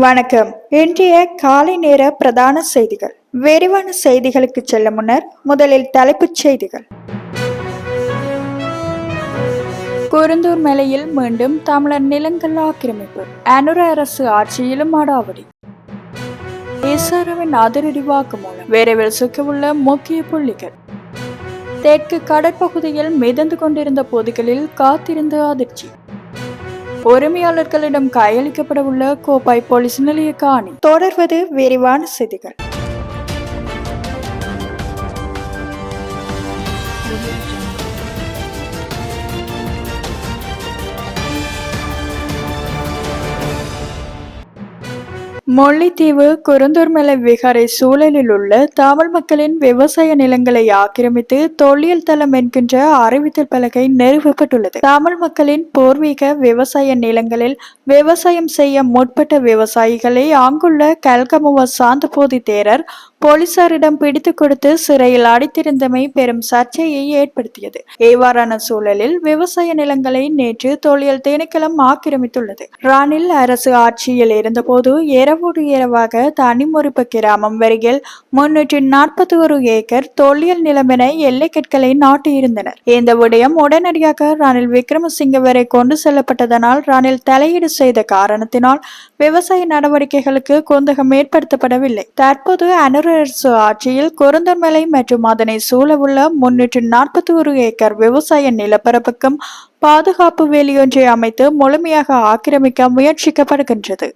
வணக்கம். இன்றைய காலை நேர பிரதான செய்திகள். விரிவான செய்திகளுக்கு செல்ல முன்னர் முதலில் தலைப்புச் செய்திகள். குருந்தூர் மலையில் மீண்டும் தமிழர் நிலங்கள் ஆக்கிரமிப்பு. அனுர அரசு ஆட்சியிலும் அடாவடி. இஸ்ரோவின் அதிரடி வாக்குமூலம். விரைவில் சுக்கவுள்ள முக்கிய புள்ளிகள். தெற்கு கடற்பகுதியில் மிதந்து கொண்டிருந்த பொதுகளில் காத்திருந்த அதிர்ச்சி. உரிமையாளர்களிடம் கையளிக்கப்படவுள்ள கோப்பாய் போலீஸ் நிலைய காணி. தொடர்வது விரிவான செய்திகள். முல்லைத்தீவு குருந்தூர்மலை விகாரை சூழலில் உள்ள தமிழ் மக்களின் விவசாய நிலங்களை ஆக்கிரமித்து தொல்லியல் தளம் என்கின்ற அறிவித்தல் பலகை நிறுவப்பட்டுள்ளது. தமிழ் மக்களின் பூர்வீக விவசாய நிலங்களில் விவசாயம் செய்ய முற்பட்ட விவசாயிகளை அங்குள்ள கல்கமுவ சாந்தபோதி தேரர் போலீசாரிடம் பிடித்து கொடுத்து சிறையில் அடைத்திருந்தமை பெரும் சர்ச்சையை ஏற்படுத்தியது. இவ்வாறான சூழலில் விவசாய நிலங்களை நேற்று தொழில் திணைக்களம் ஆக்கிரமித்துள்ளது. ராணில் அரசு ஆட்சியில் இருந்தபோது இரவோடு இரவாக தனிமுறிப்பு கிராமம் வரையில் முன்னூற்றி நாற்பத்தி ஒரு ஏக்கர் தொல்லியல் நிலமென எல்லைக்கற்களை நாட்டியிருந்தனர். இந்த விடயம் உடனடியாக ராணில் விக்ரமசிங்க வரை கொண்டு செல்லப்பட்டதனால் ராணில் தலையீடு செய்த காரணத்தினால் விவசாய நடவடிக்கைகளுக்கு குந்தகம் ஏற்படுத்தப்படவில்லை. தற்போது அரசு ஆட்சியில் குருந்தமலை மற்றும் அதனை சூழவுள்ள முன்னூற்று நாற்பத்தி ஒரு ஏக்கர் விவசாய நிலப்பரப்புக்கும் பாதுகாப்பு வேலியொன்றை அமைத்து முழுமையாக ஆக்கிரமிக்க முயற்சிக்கப்படுகின்றது.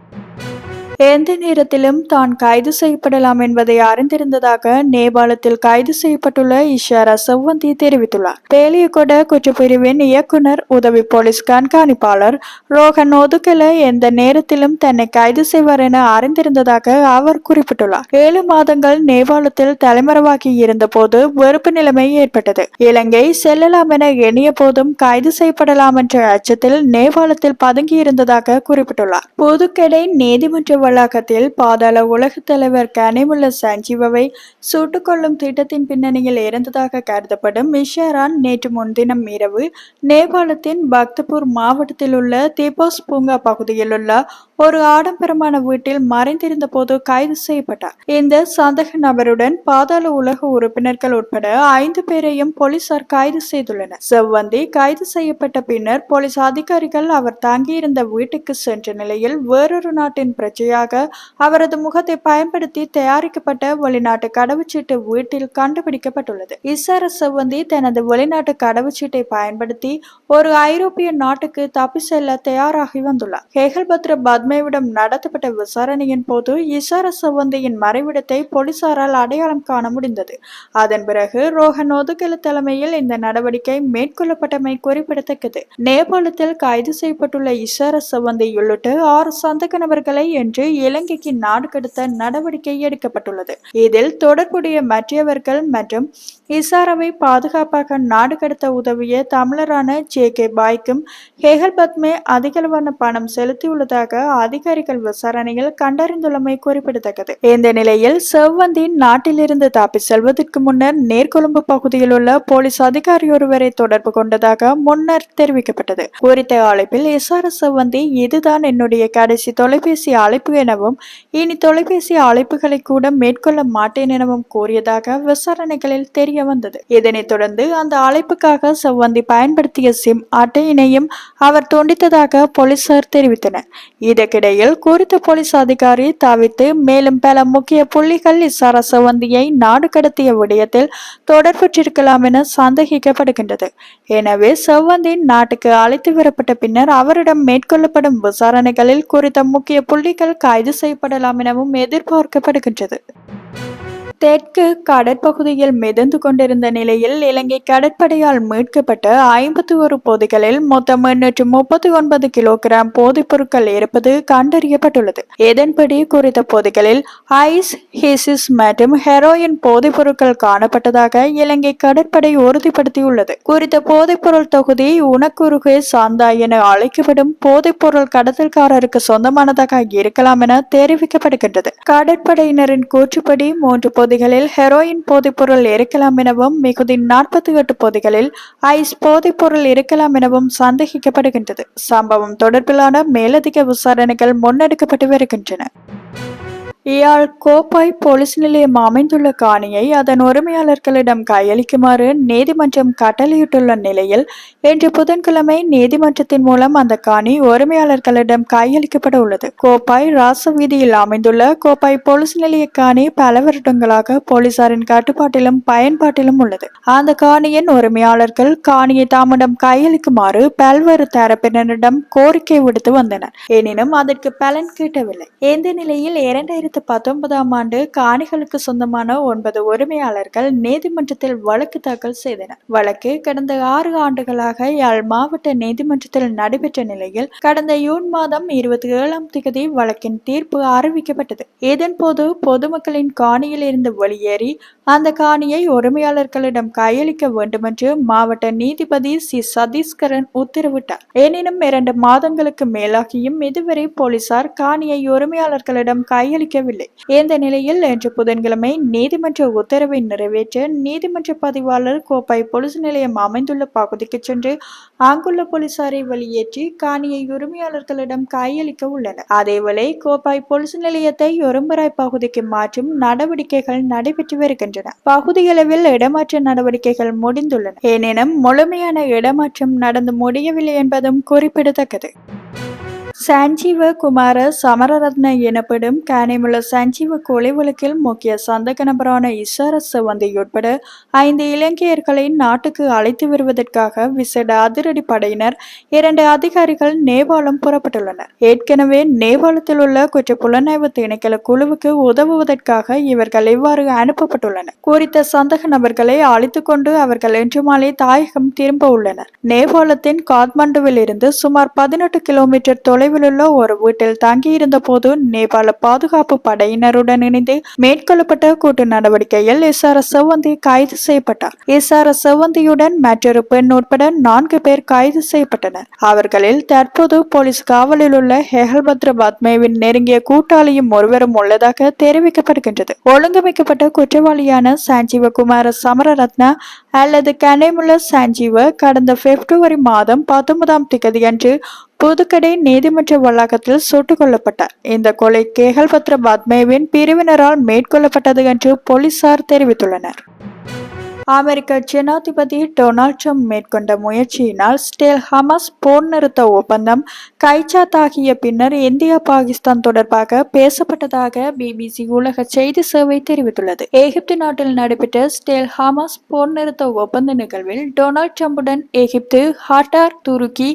எந்த நேரத்திலும் தான் கைது செய்யப்படலாம் என்பதை அறிந்திருந்ததாக நேபாளத்தில் கைது செய்யப்பட்டுள்ள இஷாரா செவ்வந்தி தெரிவித்துள்ளார். பேலியகொட குற்றப்பிரிவின் இயக்குனர் உதவி போலீஸ் கண்காணிப்பாளர் ரோஹன் ஒதுக்கல எந்த நேரத்திலும் தன்னை கைது செய்வார் என அறிந்திருந்ததாக அவர் குறிப்பிட்டுள்ளார். ஏழு மாதங்கள் நேபாளத்தில் தலைமறைவாகி இருந்த போது வெறுப்பு நிலைமை ஏற்பட்டது. இலங்கை செல்லலாம் என எண்ணிய போதும் கைது செய்யப்படலாம் என்ற அச்சத்தில் நேபாளத்தில் பதுங்கியிருந்ததாக குறிப்பிட்டுள்ளார். பொதுக்கடை நீதிமன்ற வளாகத்தில் பாதாள உலகத் தலைவர் கனிமுல்ல சஞ்சீவவை சுட்டுக் கொள்ளும் திட்டத்தின் பின்னணியில் இருந்ததாக கருதப்படும் மிஷாரான் நேற்று முன்தினம் இரவு நேபாளத்தின் பக்தபூர் மாவட்டத்தில் உள்ள திபோஸ் பூங்கா பகுதியில் உள்ள ஒரு ஆடம்பரமான வீட்டில் மறைந்திருந்த போது கைது செய்யப்பட்டார். இந்த சந்தக நபருடன் பாதாள உலக உறுப்பினர்கள் உட்பட ஐந்து பேரையும் போலீசார் கைது செய்துள்ளனர். செவ்வந்தி கைது செய்யப்பட்ட பின்னர் போலீஸ் அதிகாரிகள் அவர் தங்கியிருந்த வீட்டுக்கு சென்ற நிலையில் வேறொரு நாட்டின் பிரஜையாக அவரது முகத்தை பயன்படுத்தி தயாரிக்கப்பட்ட வெளிநாட்டு கடவுச்சீட்டு வீட்டில் கண்டுபிடிக்கப்பட்டுள்ளது. இசார செவ்வந்தி தனது வெளிநாட்டு கடவுச்சீட்டை பயன்படுத்தி ஒரு ஐரோப்பிய நாட்டுக்கு தப்பி செல்ல தயாராகி வந்துள்ளார். ஹேகல்பத்ர பத்மேவிடம் நடத்தப்பட்ட விசாரணையின் போது இசார செவ்வந்தியின் மறைவிடத்தை போலீசாரால் அடையாளம் காண முடிந்தது. அதன் பிறகு ரோஹன் ஒதுக்கல தலைமையில் இந்த நடவடிக்கை மேற்கொள்ளப்பட்டமை குறிப்பிடத்தக்கது. நேபாளத்தில் கைது செய்யப்பட்டுள்ள இசார செவ்வந்தி உள்ளிட்ட ஆறு சந்தக நபர்களை என்று என்று இலங்கைக்கு நாடு கடத்த நடவடிக்கை எடுக்கப்பட்டுள்ளது. இதில் தொடர்புடைய மற்றவர்கள் மற்றும் இசாராவை பாதுகாப்பாக நாடு கடத்த உதவிய தமிழரான ஜே கே பாய்க்கும் ஹெகல் பத்மே அதிகளவான பணம் செலுத்தியுள்ளதாக அதிகாரிகள் விசாரணையில் கண்டறிந்துள்ளமை குறிப்பிடத்தக்கது. இந்த நிலையில் செவ்வந்தி நாட்டிலிருந்து தப்பி செல்வதற்கு முன்னர் நேர்கொழும்பு பகுதியில் உள்ள போலீஸ் அதிகாரி ஒருவரை தொடர்பு கொண்டதாக முன்னர் தெரிவிக்கப்பட்டது. குறித்த அழைப்பில் இசார செவ்வந்தி இதுதான் என்னுடைய கடைசி தொலைபேசி அழைப்பு எனவும் இனி தொலைபேசி அழைப்புகளை கூட மேற்கொள்ள மாட்டேன் எனவும் கூறியதாக விசாரணைகளில் தெரிய வந்தது. இதனைத் தொடர்ந்து அந்த அழைப்புக்காக செவ்வந்தி பயன்படுத்திய சிம் அட்டையினையும் அவர் துண்டித்ததாக போலீசார் தெரிவித்தனர். இதற்கிடையில் குறித்த போலீஸ் அதிகாரி தவித்து மேலும் பல முக்கிய புள்ளிகள் இசாரா செவ்வந்தியை நாடு கடத்திய விடயத்தில் தொடர்பற்றிருக்கலாம் என சந்தேகிக்கப்படுகின்றது. எனவே செவ்வந்தி நாட்டுக்கு அழைத்து வரப்பட்ட பின்னர் அவரிடம் மேற்கொள்ளப்படும் விசாரணைகளில் குறித்த முக்கிய புள்ளிகள் கைது செய்யப்படலாம் எனவும் எதிர்பார்க்கப்படுகின்றது. தெற்கு கடற்பகுதியில் மிதந்து கொண்டிருந்த நிலையில் இலங்கை கடற்படையால் மீட்கப்பட்ட ஐம்பத்தி ஒரு பொதிகளில் மொத்தம் எண்ணூற்று முப்பத்தி ஒன்பது கிலோகிராம் போதைப் பொருட்கள் இருப்பது கண்டறியப்பட்டுள்ளது. இதன்படி குறித்த பொதிகளில் ஐஸ் ஹிசிஸ் மற்றும் ஹெரோயின் போதைப் பொருட்கள் காணப்பட்டதாக இலங்கை கடற்படை உறுதிப்படுத்தியுள்ளது. குறித்த போதைப் பொருள் தொகுதி உனக்குருகே சாந்தா என அழைக்கப்படும் போதைப் பொருள் கடத்தல்காரருக்கு சொந்தமானதாக இருக்கலாம் என தெரிவிக்கப்படுகின்றது. கடற்படையினரின் கூற்றுப்படி மூன்று பொதிகளில் பகுதிகளில் ஹெரோயின் போதைப்பொருள் இருக்கலாம் எனவும் மிகுதி நாற்பத்தி எட்டு பகுதிகளில் ஐஸ் போதைப்பொருள் இருக்கலாம் எனவும் சந்தேகிக்கப்படுகின்றது. சம்பவம் தொடர்பிலான மேலதிக விசாரணைகள் முன்னெடுக்கப்பட்டு வருகின்றன. இயாழ் கோப்பாய் போலீஸ் நிலையம் அமைந்துள்ள காணியை அதன் உரிமையாளர்களிடம் கையளிக்குமாறு நீதிமன்றம் கட்டளையிட்டுள்ள நிலையில் இன்று புதன்கிழமை நீதிமன்றத்தின் மூலம் அந்த காணி உரிமையாளர்களிடம் கையளிக்கப்பட உள்ளது. கோப்பாய் ராச வீதியில் அமைந்துள்ள கோப்பாய் போலீஸ் நிலைய காணி பல வருடங்களாக போலீசாரின் கட்டுப்பாட்டிலும் பயன்பாட்டிலும் உள்ளது. அந்த காணியின் உரிமையாளர்கள் காணியை தாமிடம் கையளிக்குமாறு பல்வேறு தரப்பினரிடம் கோரிக்கை விடுத்து வந்தனர். எனினும் அதற்கு பலன் கிட்டவில்லை. இந்த நிலையில் இரண்டாயிரத்தி இரண்டாயிரத்து பத்தொன்பதாம் ஆண்டு காணிகளுக்கு சொந்தமான ஒன்பது உரிமையாளர்கள் நீதிமன்றத்தில் வழக்கு தாக்கல் செய்தனர். வழக்கு கடந்த ஆறு ஆண்டுகளாக யாழ் மாவட்ட நீதிமன்றத்தில் நடைபெற்ற நிலையில் கடந்த ஜூன் மாதம் இருபத்தி ஏழாம் தேதி வழக்கின் தீர்ப்பு அறிவிக்கப்பட்டது. இதன்போது பொதுமக்களின் காணியில் இருந்து வெளியேறி அந்த காணியை உரிமையாளர்களிடம் கையளிக்க வேண்டுமென்று மாவட்ட நீதிபதி சி. சதீஸ்கரன் உத்தரவிட்டார். எனினும் இரண்டு மாதங்களுக்கு மேலாகியும் இதுவரை போலீசார் காணியை உரிமையாளர்களிடம் கையளிக்கவில்லை. இந்த நிலையில் இன்று புதன்கிழமை நீதிமன்ற உத்தரவை நிறைவேற்ற நீதிமன்ற பதிவாளர் கோப்பாய் போலீஸ் நிலையம் அமைந்துள்ள பகுதிக்கு சென்று அங்குள்ள போலீசாரை வெளியேற்றி காணியை உரிமையாளர்களிடம் கையளிக்க உள்ளனர். அதேவேளை கோப்பாய் போலீஸ் நிலையத்தை ஒரும்பராய் பகுதிக்கு மாற்றும் நடவடிக்கைகள் நடைபெற்று வருகின்றன. பகுதியளவில் இடமாற்ற நடவடிக்கைகள் முடிந்துள்ளன. எனினும் முழுமையான இடமாற்றம் நடந்து முடியவில்லை என்பதும் குறிப்பிடத்தக்கது. சஞ்சீவ குமார சமரரத்ன எனப்படும் கனிமுள்ள சஞ்சீவ கொலை வழக்கில் முக்கிய சந்தக நபரான இசாரத் செவந்தி உட்பட ஐந்து இலங்கையர்களை நாட்டுக்கு அழைத்து வருவதற்காக விசேட அதிரடி படையினர் இரண்டு அதிகாரிகள் நேபாளம் புறப்பட்டுள்ளனர். ஏற்கனவே நேபாளத்தில் உள்ள குற்ற புலனாய்வு திணைக்கள குழுவுக்கு உதவுவதற்காக இவர்கள் இவ்வாறு அனுப்பப்பட்டுள்ளனர். குறித்த சந்தக நபர்களை அழைத்துக் கொண்டு அவர்கள் இன்று மாலை தாயகம் திரும்ப உள்ளனர். நேபாளத்தின் காத்மாண்டுவில் இருந்து சுமார் பதினெட்டு கிலோமீட்டர் தொலை தொலைவில் உள்ள ஒரு வீட்டில் தங்கியிருந்த போது நேபாள பாதுகாப்பு படையினருடன் இணைந்து மேற்கொள்ளப்பட்ட கூட்டு நடவடிக்கையில் எஸ் ஆர் எஸ் செவ்வந்தி கைது செய்யப்பட்டார். எஸ் ஆர் எஸ் செவ்வந்தியுடன் மற்றொரு பெண் உட்பட நான்கு பேர் கைது செய்யப்பட்டனர். அவர்களில் தற்போது போலீஸ் காவலில் உள்ள ஹெஹல்பத்ர பத்மேவின் நெருங்கிய கூட்டாளியும் ஒருவரும் உள்ளதாக தெரிவிக்கப்படுகின்றது. ஒழுங்கமைக்கப்பட்ட குற்றவாளியான சஞ்சீவகுமார சமரரத்ன அல்லது கனேமுள்ள சஞ்சீவ கடந்த பிப்ரவரி மாதம் பத்தொன்பதாம் திகதியன்று புதுக்கடை நீதிமன்ற வளாகத்தில் சுட்டுக் கொல்லப்பட்டார். இந்த கொலை கேகல்பத்ர பத்மேவின் பிரிவினரால் மேற்கொள்ளப்பட்டது என்று போலீசார் தெரிவித்துள்ளனர். அமெரிக்க ஜனாதிபதி டொனால்ட் ட்ரம்ப் மேற்கொண்ட முயற்சியினால் ஸ்டேல் ஹமாஸ் போர் நிறுத்த ஒப்பந்தம் கைச்சாத்தாகிய பின்னர் இந்தியா பாகிஸ்தான் தொடர்பாக பேசப்பட்டதாக பிபிசி உலக செய்தி சேவை தெரிவித்துள்ளது. எகிப்து நாட்டில் நடைபெற்ற ஸ்டேல் ஹமாஸ் போர் நிறுத்த ஒப்பந்த நிகழ்வில் டொனால்ட் ட்ரம்புடன் எகிப்து ஹாட்டார் துருக்கி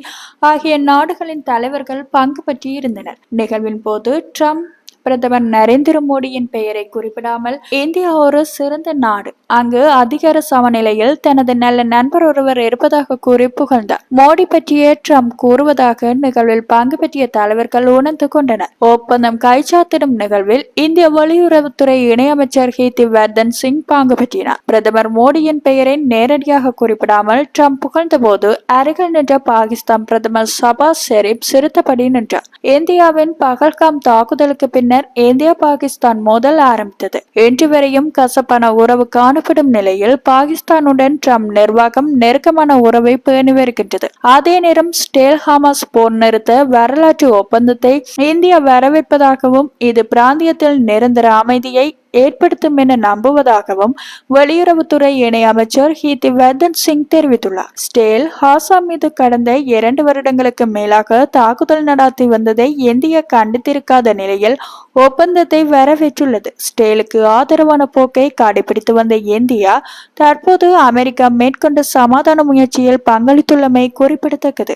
ஆகிய நாடுகளின் தலைவர்கள் பங்கு பற்றியிருந்தனர் நிகழ்வின் போது ட்ரம்ப் பிரதமர் நரேந்திர மோடியின் பெயரை குறிப்பிடாமல் இந்தியா ஒரு சிறந்த நாடு. அங்கு அதிகார சமநிலையில் தனது நல்ல நண்பர் ஒருவர் இருப்பதாக கூறி புகழ்ந்தார். மோடி பற்றிய ட்ரம்ப் கூறுவதாக நிகழ்வில் பங்கு பற்றிய தலைவர்கள் உணர்ந்து கொண்டனர். ஒப்பந்தம் கைச்சாத்திடும் நிகழ்வில் இந்திய வெளியுறவுத்துறை இணையமைச்சர் ஹீதி வர்தன் சிங் பங்கு பற்றினார். பிரதமர் மோடியின் பெயரை நேரடியாக குறிப்பிடாமல் ட்ரம்ப் புகழ்ந்த போது அருகில் நின்ற பாகிஸ்தான் பிரதமர் சபா ஷெரீப் சிறுத்தபடி நின்றார். இந்தியாவின் பகல்காம் தாக்குதலுக்கு பின் பின்னர் இந்தியா பாகிஸ்தான் மோதல் ஆரம்பித்தது. இன்று வரையும் கசப்பான உறவு காணப்படும் நிலையில் பாகிஸ்தானுடன் ட்ரம்ப் நிர்வாகம் நெருக்கமான உறவை பேணி வருகின்றது. அதே நேரம் ஸ்டேல் ஹாமாஸ் போர் நிறுத்த வரலாற்று ஒப்பந்தத்தை இந்தியா வரவேற்பதாகவும் இது பிராந்தியத்தில் நிரந்தர அமைதியை ஏற்படுத்தும் என நம்புவதாகவும் வெளியுறவுத்துறை இணை அமைச்சர் ஹீதி வர்தன் சிங் தெரிவித்துள்ளார். ஸ்டேல் ஹாசா மீது கடந்த இரண்டு வருடங்களுக்கு மேலாக தாக்குதல் நடாத்தி வந்ததை இந்தியா கண்டித்திருக்காத நிலையில் ஒப்பந்தத்தை வரவேற்றுள்ளது. ஸ்டேலுக்கு ஆதரவான போக்கை கடைபிடித்து வந்த இந்தியா தற்போது அமெரிக்கா மேற்கொண்ட சமாதான முயற்சியில் பங்களித்துள்ளமை குறிப்பிடத்தக்கது.